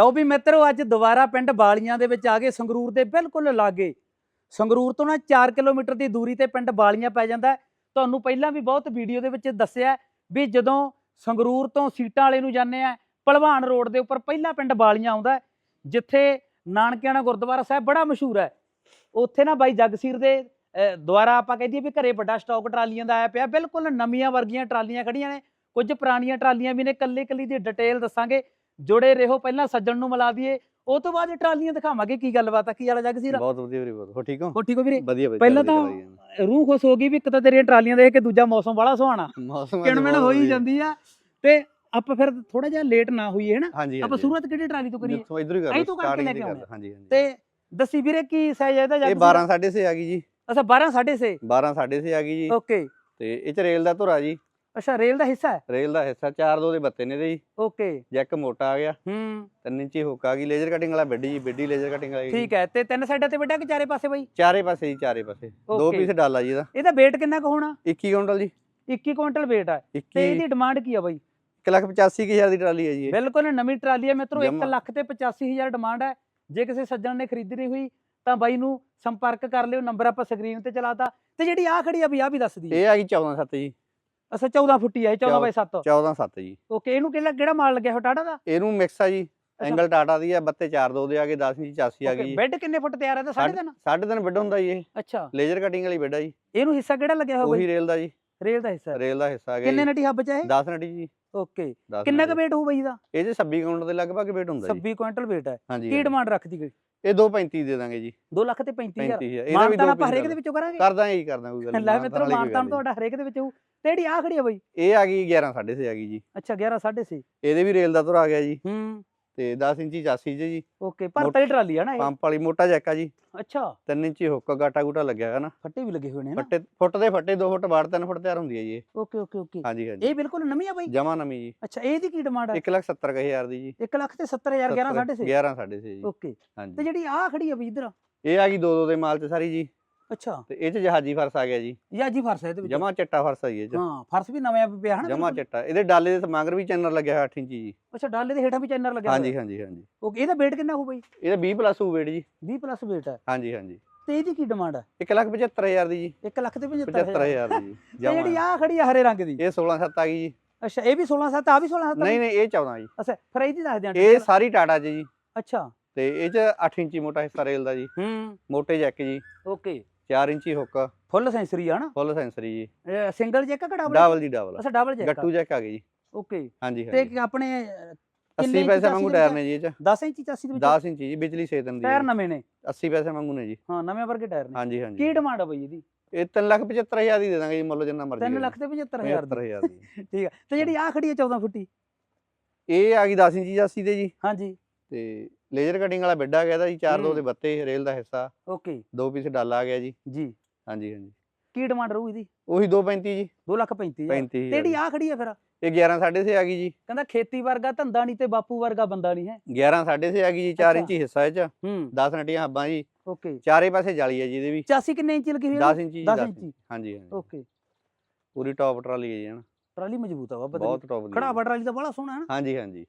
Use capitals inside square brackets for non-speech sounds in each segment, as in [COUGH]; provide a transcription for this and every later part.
ਲਓ ਵੀ ਮਿੱਤਰੋ, ਅੱਜ ਦੁਬਾਰਾ ਪਿੰਡ ਬਾਲੀਆਂ ਦੇ ਵਿੱਚ ਆ ਗਏ, ਸੰਗਰੂਰ ਦੇ ਬਿਲਕੁਲ ਲਾਗੇ। ਸੰਗਰੂਰ ਤੋਂ ਨਾ 4 ਕਿਲੋਮੀਟਰ ਦੀ ਦੂਰੀ ਤੇ ਪਿੰਡ ਬਾਲੀਆਂ ਪੈ ਜਾਂਦਾ ਤੁਹਾਨੂੰ ਪਹਿਲਾਂ ਵੀ ਬਹੁਤ ਵੀਡੀਓ ਦੇ ਵਿੱਚ ਦੱਸਿਆ ਵੀ ਜਦੋਂ ਸੰਗਰੂਰ ਤੋਂ ਸੀਟਾਂ ਵਾਲੇ ਨੂੰ ਜਾਂਦੇ ਆ ਭਲਵਾਨ ਰੋਡ ਦੇ ਉੱਪਰ ਪਹਿਲਾ ਪਿੰਡ ਬਾਲੀਆਂ ਆਉਂਦਾ ਜਿੱਥੇ ਨਾਨਕਿਆਣਾ ਗੁਰਦੁਆਰਾ ਸਾਹਿਬ ਬੜਾ ਮਸ਼ਹੂਰ ਹੈ। ਉੱਥੇ ਨਾ ਬਾਈ ਜਗਸੀਰ ਦੇ ਦੁਆਰਾ ਆਪਾਂ ਕਹਿ ਦਈਏ ਵੀ ਘਰੇ ਵੱਡਾ ਸਟਾਕ ਟਰਾਲੀਆਂ ਦਾ ਆਇਆ ਪਿਆ, ਬਿਲਕੁਲ ਨਵੀਆਂ ਵਰਗੀਆਂ ਟਰਾਲੀਆਂ ਖੜੀਆਂ ਨੇ। ਕੁਝ ਪੁਰਾਣੀਆਂ ਟਰਾਲੀਆਂ ਵੀ ਨੇ ਕੱਲੇ ਕੱਲੀ ਦੀ ਡਿਟੇਲ ਦੱਸਾਂਗੇ। ਜੁੜੇ ਰਹੋ ਪਹਿਲਾਂ ਸੱਜਣ ਨੂੰ ਮਿਲਾ ਦਈਏ। ਉਹ ਤੋਂ ਬਾਅਦ ਇਹ ਟਰਾਲੀਆਂ ਦਿਖਾਵਾਂਗੇ ਕੀ ਗੱਲਬਾਤ ਆ ਕੀ ਵਾਲਾ ਜਗਸੀਰ ਬਹੁਤ ਵਧੀਆ ਵੀਰੇ ਬਹੁਤ। ਹੋ ਠੀਕ ਹੋ? ਹੋ ਠੀਕ ਹੋ ਵੀਰੇ? ਵਧੀਆ ਵਧੀਆ ਪਹਿਲਾਂ ਤਾਂ-। ਰੂਹ ਖੁਸ਼ ਹੋ ਗਈ ਵੀ ਇੱਕ ਤਾਂ ਤੇਰੀਆਂ ਟਰਾਲੀਆਂ ਦੇਖ ਕੇ ਦੂਜਾ ਮੌਸਮ ਬੜਾ ਸੁਹਾਣਾ। ਕਿਣਮਿਣ ਹੋਈ। ਜਾਂਦੀ ਆ। ਤੇ ਆਪਾਂ ਫਿਰ ਥੋੜਾ ਜਿਹਾ ਲੇਟ ਨਾ ਹੋਈਏ ਹਨਾ? ਹਾਂਜੀ ਆਪਾਂ। ਸ਼ੁਰੂਆਤ ਕਿਹੜੀ ਟਰਾਲੀ ਤੋਂ ਕਰੀਏ? ਜਿੱਥੋਂ ਇਧਰ ਹੀ ਕਰ ਅਸੀਂ ਤੋਂ ਕਰਕੇ ਲੈ ਕੇ ਆਉਂਦੇ ਹਾਂਜੀ ਹਾਂਜੀ। ਤੇ ਦੱਸੀ ਵੀਰੇ ਕੀ ਸਾਈਜ਼ ਹੈ ਇਹਦਾ ਇਹ ਜਗਸੀਰ 12 6.5 ਆ ਗਈ ਜੀ। ਅੱਛਾ 12 6.5 12 6.5 ਆ ਗਈ ਜੀ। ਓਕੇ। ਤੇ ਇਹ ਚ ਰੇਲ ਦਾ ਧੁਰਾ ਜੀ। ਅੱਛਾ ਰੇਲ ਦਾ ਹਿੱਸਾ ਹੈ? ਰੇਲ ਦਾ ਹਿੱਸਾ 4 2 ਦੇ ਬੱਤੇ ਨੇ ਇਹਦੇ ਜੀ। ਓਕੇ। ਜੈਕ ਮੋਟਾ ਆ ਗਿਆ ਹੂੰ। 3 ਇੰਚੀ ਹੁੱਕ ਆ ਗਈ ਲੇਜ਼ਰ ਕਟਿੰਗ ਵਾਲਾ ਬੈਡੀ ਜੀ ਬੈਡੀ ਲੇਜ਼ਰ ਕਟਿੰਗ ਵਾਲੀ। ਠੀਕ ਹੈ ਤੇ ਤਿੰਨ ਸਾਈਡਾਂ ਤੇ ਵੱਡਾ ਕਿ ਚਾਰੇ ਪਾਸੇ ਬਾਈ? ਚਾਰੇ ਪਾਸੇ ਜੀ ਚਾਰੇ ਪਾਸੇ। ਦੋ. ਪੀਸ ਡਾਲਾ ਜੀ ਇਹਦਾ। ਇਹਦਾ weight ਕਿੰਨਾ ਕੁ ਹੋਣਾ? 21 ਕੁਇੰਟਲ ਜੀ। 21 ਕੁਇੰਟਲ weight ਹੈ 21 ਤੇ ਇਹਦੀ ਡਿਮਾਂਡ ਕੀ ਆ ਬਾਈ? 185000 ਦੀ ਟਰਾਲੀ ਹੈ ਜੀ ਇਹ। ਬਿਲਕੁਲ ਨਵੀਂ ਟਰਾਲੀ ਹੈ ਮਿੱਤਰੋ 1 ਜਮਾਂ। ਲੱਖ ਤੇ 85000 ਡਿਮਾਂਡ ਹੈ। ਜੇ ਕਿਸੇ ਸੱਜਣ ਨੇ ਖਰੀਦਣੀ ਹੋਈ ਤਾਂ ਬਾਈ ਨੂੰ ਸੰਪਰਕ ਕਰ ਲਿਓ ਨੰਬਰ ਆਪਾਂ ਸਕਰੀਨ ਤੇ ਚਲਾਤਾ ਤੇ। ਜਿਹੜੀ ਆ ਖੜੀ ਆ ਵੀ ਆ ਵੀ ਦੱਸ ਦੀ। ਇਹ ਆ ਗਈ 14 7 ਜੀ। ਅੱਛਾ 14 ਫੁੱਟੀ ਆ ਇਹ 14 ਬਾਈ 7 14 7 ਜੀ। ਓਕੇ ਇਹਨੂੰ ਕਿਹੜਾ ਕਿਹੜਾ ਮਾਲ ਲੱਗਿਆ ਹੋ ਟਾਟਾ ਦਾ? ਇਹਨੂੰ ਮਿਕਸ ਆ ਜੀ ਐਂਗਲ ਟਾਟਾ ਦੀ ਆ ਬੱਤੇ 4 2 ਦੇ ਆ ਗਏ 10 ਇੰਚੀ 84 ਆ ਗਈ। ਬੈੱਡ ਕਿੰਨੇ ਫੁੱਟ ਤਿਆਰ ਹੈ ਤਾਂ ਸਾਢੇ- 3.5 ਸਾਢੇ ਤਿੰਨ ਬੈੱਡ ਹੁੰਦਾ ਜੀ ਇਹ। ਅੱਛਾ। ਲੇਜ਼ਰ ਕਟਿੰਗ ਵਾਲੀ ਬੈੱਡ ਆ ਜੀ। ਇਹਨੂੰ ਹਿੱਸਾ ਕਿਹੜਾ ਲੱਗਿਆ ਹੋਇਆ ਉਹੀ ਰੇਲ ਦਾ ਜੀ। ਰੇਲ ਦਾ ਹਿੱਸਾ। ਰੇਲ ਦਾ ਹਿੱਸਾ ਆ ਗਿਆ ਕਿੰਨੇ ਨਟੀ ਹੱਬ ਚ ਹੈ 10 ਨਟੀ ਜੀ। ਓਕੇ। 10 ਕਿੰਨਾ ਕੁ weight ਹੋਊ ਬਾਈ ਦਾ ਇਹ ਜੇ 26 ਕਾਊਂਟ ਦੇ ਲਗਭਗ weight ਹੁੰਦਾ ਜੀ। 26 ਕੁਇੰਟਲ weight ਹੈ ਕੀ। ਡਿਮਾਂਡ ਰੱਖਦੀ ਗਈ ਇਹ 235 ਦੇ ਦਾਂਗੇ ਜੀ। 2 ਲੱਖ ਤੇ 35000 35000 ਇਹਦਾ ਵੀ ਹਰੇਕ ਦੇ ਵਿੱਚੋਂ ਕਰਾਂਗੇ? ਕਰ ਦਾਂਗੇ ਜੀ ਕਰ ਦਾਂਗੇ ਕੋਈ ਗੱਲ ਲੈ ਨਹੀਂ ਮਿੱਤਰੋ ਵਾਲੀ ਕੋਈ ਮਾਨਤਾਨ ਤੁਹਾਡਾ ਹਰੇਕ ਦੇ ਵਿੱਚ ਹੋਊ। ਤੇ ਜਿਹੜੀ ਆ ਖੜੀ ਆ ਬਾਈ। ਇਹ ਆ ਗਈ 11 6.5 ਆ ਗਈ ਜੀ। ਅੱਛਾ 11 6.5 ਇਹਦੇ ਵੀ ਰੇਲ ਦਾ ਧੁਰ ਆ ਗਿਆ ਜੀ। ਹੂੰ। ਤੇ 10 ਇੰਚੀ 84 ਚ ਜੀ। ਓਕੇ ਭਰਤ ਵਾਲੀ ਟਰਾਲੀ ਆ ਨਾ ਇਹ? ਪੰਪ ਵਾਲੀ ਮੋਟਾ ਜੈਕ ਆ ਜੀ। ਅੱਛਾ। 3 ਇੰਚੀ ਹੁੱਕ ਗਾਟਾ ਗੂਟਾ ਲੱਗਿਆ ਹੈ ਨਾ। ਫੱਟੇ ਵੀ ਲੱਗੇ ਹੋਏ ਨੇ ਨਾ। ਫੱਟੇ ਫੁੱਟ ਦੇ ਫੱਟੇ 2 ਫੁੱਟ ਬਾੜ 3 ਫੁੱਟ ਤਿਆਰ ਹੁੰਦੀ ਹੈ ਜੀ। Okay okay okay. ਹਾਂਜੀ ਹਾਂਜੀ। ਇਹ ਬਿਲਕੁਲ ਨਵੀਂ ਆ ਬਾਈ? ਜਮਾ ਨਵੀਂ ਜੀ। ਅੱਛਾ ਇਹਦੀ ਕੀ ਡਿਮਾਂਡ ਹੈ 170000 ਦੀ ਜੀ। 1 ਲੱਖ ਤੇ 70000 11 6.5 11 6.5 ਜੀ। ਓਕੇ। ਤੇ ਜਿਹੜੀ ਆ ਖੜੀ ਆ ਬਈ ਇਧਰ? ਇਹ ਆ ਗਈ 2 2 ਦੇ ਮਾਲ ਚ ਸਾਰੀ ਜੀ। ਅੱਛਾ। ਤੇ ਇਹ ਚ ਜਹਾਜੀ ਫਰਸ ਆ ਗਿਆ ਜੀ। ਇਹ ਜੀ ਫਰਸ ਹੈ ਇਹਦੇ ਵਿੱਚ। ਜਮਾ ਚਿੱਟਾ ਫਰਸ ਆ ਜੀ ਹਾਂ ਫਰਸ ਵੀ ਨਵਾਂ ਪਿਆ ਹਨਾ ਜਮਾ? ਚਿੱਟਾ। ਇਹਦੇ ਡਾਲੇ ਦੇ ਮਗਰ ਵੀ ਚੈਨਲ ਲੱਗਿਆ ਹੋਇਆ 8 ਇੰਚੀ ਜੀ। ਅੱਛਾ ਡਾਲੇ ਦੇ ਹੇਠਾਂ ਵੀ ਚੈਨਲ ਲੱਗਿਆ ਹਾਂਜੀ ਹਾਂਜੀ ਹਾਂਜੀ। ਓਕੇ ਇਹਦਾ weight ਕਿੰਨਾ ਹੋਊ ਬਾਈ? ਇਹਦਾ 20 ਪਲੱਸ ਹੋਊ weight ਜੀ। 20 ਪਲੱਸ weight ਹੈ ਹਾਂਜੀ ਹਾਂਜੀ। ਤੇ ਇਹਦੀ ਕੀ ਡਿਮਾਂਡ ਹੈ 175000 ਦੀ ਜੀ। 1 ਲੱਖ ਤੇ 75000 75000 ਦੀ ਜੀ ਜਿਹੜੀ ਆ ਖੜੀ ਆ ਹਰੇ ਰੰਗ ਦੀ। ਇਹ 16 7 ਆ ਗਈ ਜੀ। ਅੱਛਾ ਇਹ ਵੀ 16 7 ਆ ਵੀ 16 7 ਨਹੀਂ ਨਹੀਂ ਇਹ 14 ਜੀ। ਅੱਛਾ ਫਿਰ ਇਹਦੀ ਦੱਸ ਦਿਆਂ। ਇਹ ਸਾਰੀ ਟਾਟਾ ਜੀ। ਅੱਛਾ। ਤੇ ਇਹ ਚ 8 ਇੰਚੀ ਮੋਟਾ ਹਿੱਸਾ ਰੇਲ ਦਾ ਜੀ। ਹੂੰ। ਮੋਟੇ ਜੈਕ ਜੀ। ਓਕੇ। 4 ਇੰਚੀ ਹੁੱਕ ਫੁੱਲ ਸੈਂਸਰੀ ਆ ਨਾ? ਫੁੱਲ ਸੈਂਸਰੀ ਜੀ। ਸਿੰਗਲ ਜੈਕ ਕਿ ਡਬਲ ਡਬਲ ਜੀ ਡਬਲ ਅੱਛਾ ਡਬਲ ਜੈਕ ਗੱਟੂ ਜੈਕ ਆ ਗਈ ਜੀ। ਓਕੇ ਹਾਂਜੀ ਤੇ ਹਾਂਜੀ। ਆਪਣੇ 80 ਪੈਸੇ ਵਾਂਗੂ ਟਾਇਰ ਨੇ ਜੀ ਇਹ ਚ। 10 ਇੰਚੀ 80 ਦੇ ਵਿੱਚ 10 ਇੰਚੀ ਜੀ ਬਿਜਲੀ ਸੇ ਦਿਨ ਦੀ ਟਾਇਰ। ਨਵੇਂ ਨੇ? 80 ਪੈਸੇ ਵਾਂਗੂ ਨੇ ਜੀ। ਹਾਂ ਨਵੇਂ ਵਰਗੇ ਟਾਇਰ ਨੇ। ਹਾਂਜੀ ਕੀ ਹਾਂਜੀ ਡਿਮਾਂਡ ਆ ਬਈ ਇਹਦੀ? ਇਹ 375000 ਦੀ ਦੇ ਦਾਂਗੇ ਜੀ ਮੁੱਲ ਜਿੰਨਾ ਮਰਜ਼ੀ 3 ਲੱਖ ਤੇ 75000 ਦੀ। 75000 ਦੀ। [LAUGHS] ਠੀਕ ਆ। ਤੇ ਜਿਹੜੀ ਆ ਖੜੀ ਹੈ 14 ਫੁੱਟੀ? ਇਹ ਆ ਗਈ 10 ਇੰਚੀ 80 ਦੇ ਜੀ। ਹਾਂਜੀ। ਤੇ ਲੇਜ਼ਰ ਕਟਿੰਗ ਵਾਲਾ ਬੈੱਡ ਆ ਗਿਆ ਜੀ 4 2 ਹੂੰ। ਦੇ ਬੱਤੇ ਰੇਲ ਦਾ ਹਿੱਸਾ। ਓਕੇ। ਦੋ ਪੀਸ ਡਾਲਾ ਆ ਗਿਆ ਜੀ। ਜੀ। ਹਾਂਜੀ ਹਾਂਜੀ। ਕੀ ਡਿਮਾਂਡ ਰਹੂ ਇਹਦੀ? ਉਹੀ 235 ਜੀ। 2 ਲੱਖ 35 ਤੇ 35000 ਜਿਹੜੀ ਆ ਖੜੀ ਹੈ ਫਿਰ? ਇਹ 11 6.5 ਆ ਗਈ ਜੀ। ਕਹਿੰਦਾ ਖੇਤੀ ਵਰਗਾ ਧੰਦਾ ਨਹੀਂ ਤੇ ਬਾਪੂ ਵਰਗਾ ਬੰਦਾ ਨਹੀਂ ਹੈ। 11 6.5 ਆ ਗਈ ਜੀ 4 ਅੱਛਾ। ਇੰਚੀ ਹਿੱਸਾ ਇਹ ਚ। ਹੂੰ। 10 ਨਟੀਆਂ ਹੱਬਾਂ ਜੀ। ਓਕੇ। ਚਾਰੇ ਪਾਸੇ ਜਾਲੀ ਹੈ ਜੀ ਇਹਦੇ ਵੀ। 85 ਕਿੰਨੇ ਇੰਚੀ ਲੱਗੀ ਹੋਈ ਹੈ 10 ਇੰਚੀ ਜੀ 10 10 ਇੰਚੀ। ਹਾਂਜੀ ਹਾਂਜੀ। ਓਕੇ। ਪੂਰੀ ਟੌਪ ਟਰਾਲੀ ਹੈ ਜੀ ਹਨਾ ਟਰਾਲੀ ਮਜ਼ਬੂਤ ਆ ਬਹੁਤ ਟੌਪ ਦੀ ਖੜਾ ਟਰਾਲੀ ਤਾਂ ਬੜਾ ਸੋਹਣਾ ਹੈ ਹਾਂਜੀ ਹਾਂਜੀ।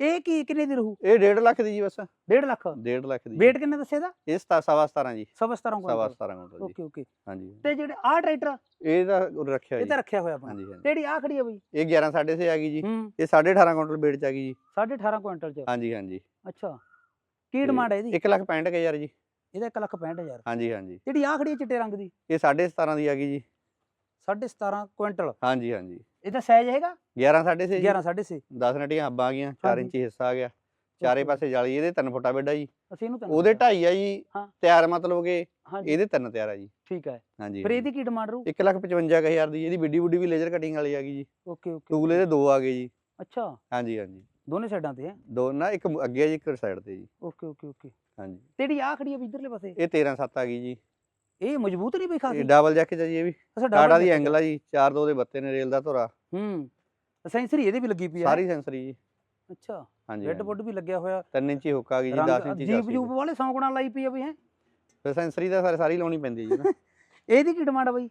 ਇਹ ਕੀ ਕਿੰਨੇ ਦੀ ਰਹੂ? ਇਹ 1.5 ਲੱਖ ਦੀ ਜੀ ਬਸ। 1.5 ਲੱਖ? 1.5 ਲੱਖ ਦੀ। weight ਕਿੰਨੇ ਦੱਸਿਆ ਦਾ? ਇਹ ਸਤਾ- ਸਵਾ 17 ਜੀ। ਸਵਾ 17 ਸਵਾ ਕੁਇੰਟਲ 17 ਕੁਇੰਟਲ ਜੀ। Okay okay. ਹਾਂਜੀ। ਤੇ ਜਿਹੜੇ ਆ ਟਰੈਕਟਰ ਇਹ ਤਾਂ ਰੱਖਿਆ ਇਹ ਤਾਂ ਰੱਖਿਆ ਹੋਇਆ ਆਪਾਂ। ਹਾਂਜੀ ਹਾਂਜੀ। ਤੇ ਜਿਹੜੀ ਆ ਖੜੀ ਆ ਬਈ? ਇਹ 11 6.5 ਆ ਗਈ ਜੀ। ਇਹ 18.5 ਕੁਇੰਟਲ weight ਚ ਆ ਗਈ ਜੀ। 18.5 ਕੁਇੰਟਲ ਚ? ਹਾਂਜੀ ਹਾਂਜੀ। ਅੱਛਾ। ਕੀ ਡਿਮਾਂਡ ਹੈ ਇਹਦੀ? 1 ਲੱਖ 65000 ਜੀ। ਇਹਦਾ 1 ਲੱਖ 65000 ਹਾਂਜੀ ਹਾਂਜੀ। ਜਿਹੜੀ ਆ ਖੜੀ ਚਿੱਟੇ ਰੰਗ ਦੀ? ਇਹ 17.5 ਦੀ ਆ ਗਈ ਜੀ। 17.5 ਕੁਇੰਟਲ। ਹਾਂਜੀ ਹਾਂਜੀ। ਇਹਦਾ ਸਾਈਜ਼ ਹੈਗਾ। 11 6.5 ਜੀ। 11 6.5 10 ਨਟੀਆਂ ਹੱਬਾਂ ਆ ਗਈਆਂ 4 ਹਾਂਜੀ। ਇੰਚੀ ਹਿੱਸਾ ਆ ਗਿਆ। ਚਾਰੇ. ਪਾਸੇ ਜਾਲੀ ਇਹਦੇ 3 ਫੁੱਟਾ ਬੈੱਡ ਆ ਜੀ। ਅਸੀਂ ਇਹਨੂੰ ਤਾਂ ਉਹਦੇ 2.5 ਆ ਜੀ। ਤਿਆਰ ਮਤਲਬ ਕਿ ਇਹਦੇ 3 ਤਿਆਰ ਆ ਜੀ। ਠੀਕ ਹੈ। ਹਾਂਜੀ ਫਿਰ ਇਹਦੀ ਕੀ ਡਿਮਾਂਡ ਰਹੂ? 1 ਲੱਖ 55000 ਦੀ ਇਹਦੀ ਵਿੱਡੀ ਬੁੱਡੀ ਵੀ ਲੇਜ਼ਰ ਕਟਿੰਗ ਵਾਲੀ ਆ ਗਈ ਜੀ। Okay okay. ਟੂਲ ਇਹਦੇ ਦੋ ਆ ਗਏ ਜੀ। ਅੱਛਾ। ਹਾਂਜੀ ਹਾਂਜੀ। ਦੋਨੇ ਸਾਈਡਾਂ ਤੇ ਹੈ? ਦੋ ਨਾ ਇੱਕ ਅੱਗੇ ਆ ਜੀ ਇੱਕ ਸਾਈਡ ਤੇ ਜੀ। Okay okay okay. ਹਾਂਜੀ। ਤੇ ਜਿਹੜੀ ਆ ਖੜੀ ਹੈ ਵੀ ਇਧਰਲੇ ਪਾਸੇ? ਇਹ 13 7 ਆ ਗਈ ਜੀ। ਇਹ ਮਜ਼ਬੂਤ ਨਹੀਂ ਬਈ ਖਾਸੀ? ਇਹ ਡਬਲ ਜੈਕ ਚ ਆ ਜੀ ਇਹ ਵੀ। ਅੱਛਾ ਟਾਟਾ ਦੀ ਐਂਗਲ ਆ। ਜੀ 4 2 ਦੇ ਬੱਤੇ ਨੇ ਰੇਲ ਦਾ ਧੁਰਾ। ਹੂੰ ਸੈਂਸਰੀ ਇਹਦੇ ਵੀ ਲੱਗੀ ਪਈ ਹੈ ਸਾਰੀ ਸੈਂਸਰੀ ਜੀ। ਅੱਛਾ ਹਾਂਜੀ ਰੈੱਡ ਬੁੱਡ ਵੀ ਲੱਗਿਆ ਹੋਇਆ। 3 ਇੰਚੀ ਹੁੱਕ ਆ ਗਈ ਜੀ 10 ਇੰਚੀ ਜੀਪ ਜੂਪ ਵਾਲੇ ਸੌਂਕਣਾ ਲਾਈ ਪਈ ਆ ਬਈ ਹੈ। ਫਿਰ ਸੈਂਸਰੀ ਦਾ ਸਾਰੀ ਸਾਰੀ ਲਾਉਣੀ ਪੈਂਦੀ ਜੀ। ਨਾ [LAUGHS] ਇਹਦੀ ਕੀ ਡਿਮਾਂਡ ਆ ਬਈ?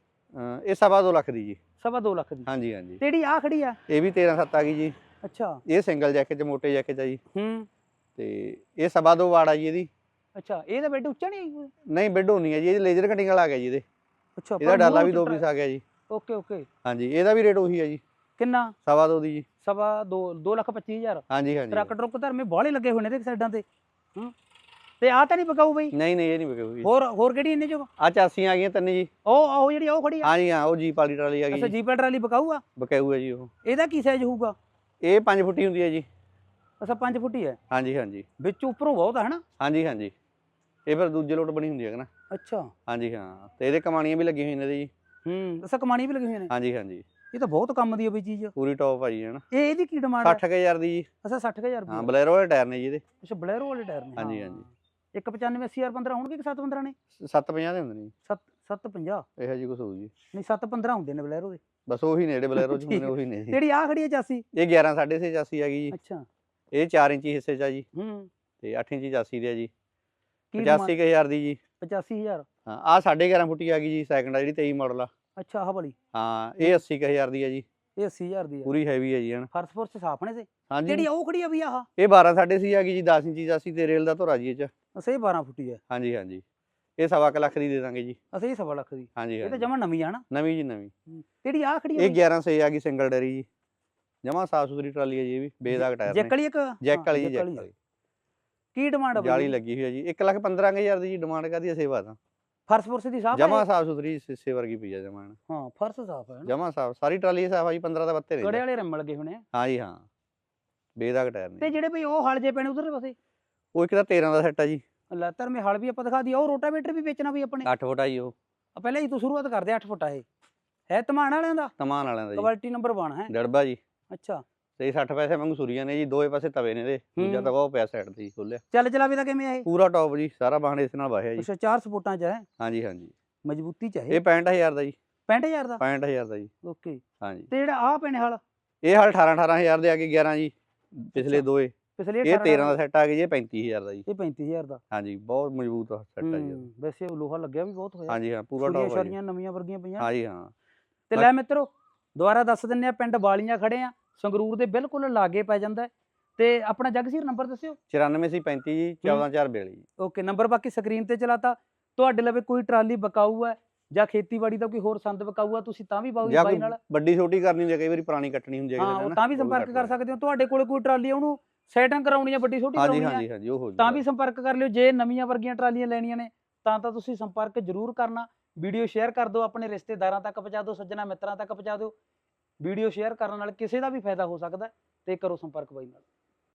ਇਹ ਸਵਾ ਦੋ ਲੱਖ ਦੀ ਜੀ। ਸਵਾ 2 ਲੱਖ ਦੀ। ਹਾਂਜੀ ਹਾਂਜੀ। ਤੇ ਜਿਹੜੀ ਆ ਖੜੀ ਆ? ਇਹ ਵੀ 13 7 ਆ ਗਈ ਜੀ। ਅੱਛਾ। ਇਹ ਸਿੰਗਲ ਜੈਕ ਚ ਮੋਟੇ ਜੈਕ ਚ ਆ ਜੀ। ਹੂੰ। ਤੇ ਇਹ ਸਵਾ ਦੋ ਵਾੜ ਆ ਜੀ ਇਹਦੀ। ਅੱਛਾ ਇਹਦਾ ਬੈੱਡ ਉੱਚਾ ਨਹੀਂ ਨਹੀਂ ਬੈੱਡ ਹੋਣੀ ਹੈ ਜੀ ਇਹ ਲੇਜ਼ਰ ਕਟਿੰਗ ਵਾਲਾ ਆ ਗਿਆ ਜੀ ਇਹਦੇ। ਅੱਛਾ ਇਹਦਾ ਡਾਲਾ ਵੀ ਦੋ ਪੀਸ ਆ ਗਿਆ ਜੀ। Okay okay. ਹਾਂਜੀ ਇਹਦਾ ਵੀ ਰੇਟ ਉਹੀ ਹੈ ਜੀ। ਕਿੰਨਾ? ਸਵਾ ਦੋ ਦੀ ਜੀ। ਸਵਾ 2 2 ਲੱਖ 25 ਹਜ਼ਾਰ। ਹਾਂਜੀ ਹਾਂਜੀ। ਟਰੱਕ ਟਰੁੱਕ ਧਰਮੇ ਬਾਹਲੇ ਲੱਗੇ ਹੋਏ ਨੇ ਸਾਈਡਾਂ ਤੇ। ਹੂੰ। ਤੇ ਆ ਤਾਂ ਨਹੀਂ ਪਕਾਊ ਬਈ? ਨਹੀਂ ਨਹੀਂ ਇਹ ਨਹੀਂ ਹੋਈ ਹੋਰ ਹੋਰ ਕਿਹੜੀ ਇੰਨੇ ਚੋਂ? ਆ ਚਾਸੀਆਂ ਆ ਗਈਆਂ ਤਿੰਨ ਜੀ। ਉਹ ਉਹ ਜਿਹੜੀ ਉਹ ਖੜੀ ਆ। ਹਾਂਜੀ ਹਾਂ ਉਹ ਜੀਪ ਵਾਲੀ ਟਰਾਲੀ ਆ ਅੱਛਾ ਗਈ ਜੀ ਜੀਪਰ ਟਰਾਲੀ ਪਕਾਊ ਆ? ਬਕਾਊ ਹੈ ਜੀ ਉਹ। ਇਹਦਾ ਕੀ ਸਾਈਜ਼ ਹੋਊਗਾ? ਇਹ 5 ਫੁੱਟੀ ਹੁੰਦੀ ਹੈ ਜੀ। ਅੱਛਾ 5 ਫੁੱਟੀ ਹੈ। ਹਾਂਜੀ ਹਾਂਜੀ। ਵਿੱਚ ਉੱਪਰੋਂ ਬਹੁਤ ਹੈ ਹਨਾ? ਹਾਂਜੀ ਹਾਂਜੀ। ਇਹ ਫਿਰ ਦੂਜੇ ਲੋਟ ਬਣੀ ਹੁੰਦੀ ਹੈ ਨਾ? ਅੱਛਾ। ਹਾਂਜੀ ਹਾਂ। ਤੇ ਇਹਦੇ ਕਮਾਣੀਆਂ ਵੀ ਲੱਗੀਆਂ ਹੋਈਆਂ ਨੇ ਇਹਦੇ ਜੀ। ਹੂੰ ਅੱਛਾ ਕਮਾਣੀ ਵੀ ਲੱਗੀ ਹੋਈ ਨੇ? ਹਾਂਜੀ ਹਾਂਜੀ। ਇਹ ਤਾਂ ਬਹੁਤ ਕੰਮ ਦੀ ਆ ਬਈ ਚੀਜ਼। ਪੂਰੀ ਟੌਪ ਆ ਜੀ ਹਨਾ ਇਹ ਇਹਦੀ ਕੀ ਡਿਮਾਂਡ ਹੈ 60000 ਦੀ ਜੀ। ਅੱਛਾ 60000 ਹਾਂ ਰੁਪਏ ਬਲੈਰੋ ਵਾਲੇ ਟਾਇਰ ਨੇ ਜੀ ਇਹਦੇ। ਅੱਛਾ ਬਲੈਰੋ ਵਾਲੇ ਟਾਇਰ ਨੇ। ਹਾਂਜੀ, ਹਾਂ। ਹਾਂਜੀ। ਇੱਕ 95 80 15 ਹੋਣਗੇ ਕਿ 715 ਨੇ? 750 ਦੇ ਹੁੰਦੇ ਨੇ ਜੀ। 7 750 ਇਹੋ ਜੀ ਕੁਛ ਹੋਊ ਜੀ। ਨਹੀਂ 715 ਹੁੰਦੇ ਨੇ ਬਲੈਰੋ ਦੇ। ਬਸ ਉਹੀ ਨੇ ਜਿਹੜੇ ਬਲੈਰੋ ਚ ਹੁੰਦੇ ਨੇ ਉਹੀ ਨੇ ਜੀ। ਜਿਹੜੀ ਆ ਖੜੀ ਹੈ ਚਾਸੀ? ਇਹ 11 6.5 ਚਾਸੀ ਆ ਗਈ ਜੀ। ਅੱਛਾ। ਇਹ 4 ਇੰਚੀ ਹਿੱਸੇ ਚ ਆ ਜੀ। ਹੂੰ। ਤੇ 8 ਇੰਚੀ ਚਾਸੀ ਦੇ ਆ ਜੀ। ਕੀ 85000 ਦੀ ਜੀ। 85000 ਹਾਂ ਆ 11.5 ਫੁੱਟੀ ਆ ਗਈ ਜੀ ਸੈਕੰਡ ਆ ਜਿਹੜੀ 23 ਮਾਡਲ ਆ। ਅੱਛਾ ਆਹ ਵਾਲੀ। ਹਾਂ ਇਹ 80000 ਦੀ ਆ ਜੀ। ਇਹ 80000 ਦੀ ਹੈ ਪੂਰੀ ਹੈਵੀ ਹੈ ਜੀ ਹਣ ਫਰਸ ਫੁਰਸ ਸਾਫ਼ ਨੇ ਹਾਂਜੀ। ਜਿਹੜੀ ਉਹ ਖੜੀ ਆ ਵੀ ਆਹ? ਇਹ 12 6.5 ਆ ਗਈ ਜੀ 10 ਇੰਚੀ ਚਾਸੀ ਤੇ ਰੇਲ ਦਾ ਧੋਰਾ ਜੀ ਇਹ ਚ। ਅਸੇ 12 ਫੁੱਟੀ ਹੈ ਹਾਂਜੀ ਹਾਂਜੀ। ਇਹ ਸਵਾ ਕੁ ਲੱਖ ਦੀ ਦੇ ਦਾਂਗੇ ਜੀ। ਅਸੇ ਹੀ ਸਵਾ ਲੱਖ ਦੀ। ਹਾਂਜੀ ਇਹ ਤਾਂ ਜਮਾ ਨਵੀਂ ਆ ਨਾ। ਨਵੀਂ ਜੀ ਨਵੀਂ। ਜਿਹੜੀ ਆ ਖੜੀ ਇਹ 11 ਸੇ ਆ ਗਈ ਸਿੰਗਲ ਡੈਰੀ ਜੀ। ਜਮਾ ਸਾਫ਼ ਸੁਥਰੀ ਟਰਾਲੀ ਹੈ ਜੀ ਇਹ ਵੀ ਬੇਦਾਗ ਟਾਇਰ ਜੈਕ ਵਾਲੀ ਇੱਕ? ਜੈਕ ਵਾਲੀ ਜੈਕ ਵਾਲੀ। ਕੀ ਡਿਮਾਂਡ ਆ ਬਈ? ਜਾਲੀ? ਲੱਗੀ ਹੋਈ ਹੈ ਜੀ। 1 ਲੱਖ 15000 ਦੀ ਜੀ ਡਿਮਾਂਡ ਕਰਦੀ ਹੈ ਸੇਵਾ ਤਾਂ। ਫਰਸ ਫੁਰਸ ਦੀ ਸਾਫ਼ ਜਮਾ ਸਾਫ਼ ਸੁਥਰੀ ਸਿੱਸੇ ਵਰਗੀ ਪਈ ਆ ਜਮਾ ਹਾਂ ਫਰਸ ਸਾਫ਼ ਹੈ ਨਾ ਜਮਾ ਸਾਫ਼। ਸਾਰੀ ਟਰਾਲੀ ਸਾਫ਼ ਆ ਜੀ 15 ਦਾ ਬੱਤੇ ਕੜੇ। ਵਾਲੇ ਰੰਮ ਲੱਗੇ ਹੋਣੇ ਆ। ਹਾਂ ਜੀ ਹਾਂ। ਬੇਦਾਗ ਟਾਇਰ ਤੇ ਨੇ ਜਿਹੜੇ ਬਈ ਉਹ ਹਲ ਜੇ ਪੈਣੇ ਉਧਰਲੇ ਪਾਸੇ? ਉਹ ਇੱਕ ਤਾਂ 13 ਦਾ ਸੈੱਟ ਆ ਜੀ। ਲੈ ਧਰਮੇ ਹਲ ਵੀ ਆਪਾਂ ਦਿਖਾ ਦਈਏ। ਉਹ ਰੋਟਾਵੇਟਰ ਵੀ ਵੇਚਣਾ ਵੀ ਆਪਣੇ। 8 ਫੁੱਟ ਆ ਜੀ ਉਹ। ਆ ਪਹਿਲਾਂ ਹੀ ਤੂੰ ਸ਼ੁਰੂਆਤ ਕਰਦੇ 8 ਫੁੱਟ ਇਹ। ਹੈ ਧਮਾਨ ਵਾਲਿਆਂ ਦਾ? ਤਮਾਨ ਵਾਲਿਆਂ ਦਾ ਜੀ। ਕੁਆਲਿਟੀ ਨੰਬਰ 1 ਹੈ। ਡੜਬਾ ਜੀ। ਅੱਛਾ। ਤੇ 60 ਪੈਸੇ ਵਾਂਗੂ ਸੁਰੀਆਂ ਨੇ ਜੀ ਦੋਏ ਪਾਸੇ ਤਵੇ ਨੇ ਇਹਦੇ ਦੂਜਾ। ਤਵਾ ਉਹ ਪਿਆ ਸਾਈਡ ਤੇ ਜੀ ਖੋਲਿਆ। ਚੱਲ ਚਲਾਵੇ ਦਾ ਕਿਵੇਂ ਆ ਇਹ ਪੂਰਾ ਟੌਪ ਜੀ ਸਾਰਾ ਬਾਹਣ ਇਸ ਨਾਲ ਵਾਹਿਆ ਜੀ। ਅੱਛਾ ਚਾਰ ਸਪੋਰਟਾਂ ਚ ਹੈ? ਹਾਂਜੀ ਹਾਂਜੀ। ਮਜ਼ਬੂਤੀ ਚ ਹੈ ਇਹ? 65000 ਦਾ ਜੀ। 65000 ਦਾ? 65000 ਦਾ ਜੀ। ਓਕੇ। ਹਾਂਜੀ। ਤੇ ਜਿਹੜਾ ਆ ਪੈਣੇ ਹਲ? ਇਹ ਹਾਲ 18 18000 ਦੇ ਆ ਕੇ 11 ਜੀ ਪਿਛਲੇ। ਦੋਏ। ਪਿਛਲੇ ਇਹ 13 ਦਾ ਸੈੱਟ ਆ ਗਿਆ ਜੀ ਇਹ 35000 ਦਾ ਜੀ। ਇਹ 35000 ਦਾ। ਹਾਂਜੀ ਬਹੁਤ ਮਜ਼ਬੂਤ ਸੈੱਟ ਆ ਜੀ ਵੈਸੇ ਲੋਹਾ ਲੱਗਿਆ ਵੀ ਬਹੁਤ ਹੋਇਆ। ਹਾਂਜੀ ਹਾਂ ਪੂਰਾ ਟੌਪ ਆ ਜੀ। ਨਵੀਆਂ ਵਰਗੀਆਂ ਪਈਆਂ। ਹਾਂਜੀ ਹਾਂ। ਤੇ ਲੈ ਮਿੱਤਰੋ ਦੁਬਾਰਾ ਦੱਸ ਦਿੰਨੇ ਆ ਪਿੰਡ ਬਾਲੀਆਂ ਖੜੇ ਆ ਸੰਗਰੂਰ ਦੇ ਬਿਲਕੁਲ ਲਾਗੇ ਪੈ ਜਾਂਦਾ ਹੈ। ਤੇ ਆਪਣਾ ਜਗਸੀਰ ਨੰਬਰ ਦੱਸਿਓ। 94 ਸੀ 35 ਜੀ 14442 ਜੀ। ਓਕੇ ਨੰਬਰ ਬਾਕੀ ਸਕਰੀਨ ਤੇ ਚਲਾਤਾ। ਤੁਹਾਡੇ ਲਵੇ ਕੋਈ ਟਰਾਲੀ ਬਕਾਊ ਹੈ ਜਾਂ ਖੇਤੀਬਾੜੀ ਦਾ ਕੋਈ ਹੋਰ ਸੰਦ ਬਕਾਊ ਆ ਤੁਸੀਂ ਤਾਂ ਵੀ ਬਾਊ ਜਾਂ ਬਾਈ ਨਾਲ। ਵੱਡੀ ਛੋਟੀ ਕਰਨੀ ਹੁੰਦੀ ਹੈ ਕਈ ਵਾਰੀ ਪੁਰਾਣੀ ਕੱਟਣੀ ਹੁੰਦੀ ਹੈ ਤਾਂ ਵੀ ਸੰਪਰਕ ਕਰ। ਸਕਦੇ ਹੋ। ਤੁਹਾਡੇ ਕੋਲ ਕੋਈ ਟਰਾਲੀ ਆ ਉਹਨੂੰ ਸੈਟਿੰਗ ਕਰਾਉਣੀ ਹੈ ਵੱਡੀ ਛੋਟੀ ਕਰਾਉਣੀ ਹੈ। ਹਾਂਜੀ ਹਾਂਜੀ ਉਹ ਹੋ ਤਾਂ ਜੂਗਾ। ਵੀ ਸੰਪਰਕ ਕਰ ਲਿਓ ਜੇ ਨਵੀਆਂ ਵਰਗੀਆਂ ਟਰਾਲੀਆਂ ਲੈਣੀਆਂ ਨੇ ਤਾਂ ਤਾਂ ਤੁਸੀਂ ਸੰਪਰਕ ਜ਼ਰੂਰ ਕਰਨਾ। ਵੀਡੀਓ ਸ਼ੇਅਰ ਕਰ ਦਿਓ ਆਪਣੇ ਰਿਸ਼ਤੇਦਾਰਾਂ ਤੱਕ ਪਹੁੰਚਾ ਦਿਓ ਸੱਜਣਾ ਮਿੱਤਰਾਂ ਤੱਕ ਪਹੁੰਚਾ ਦਿਓ। ਵੀਡੀਓ ਸ਼ੇਅਰ ਕਰਨ ਨਾਲ ਕਿਸੇ ਦਾ ਵੀ ਫਾਇਦਾ ਹੋ ਸਕਦਾ ਹੈ ਤੇ ਕਰੋ ਸੰਪਰਕ ਬਾਈ ਨਾਲ।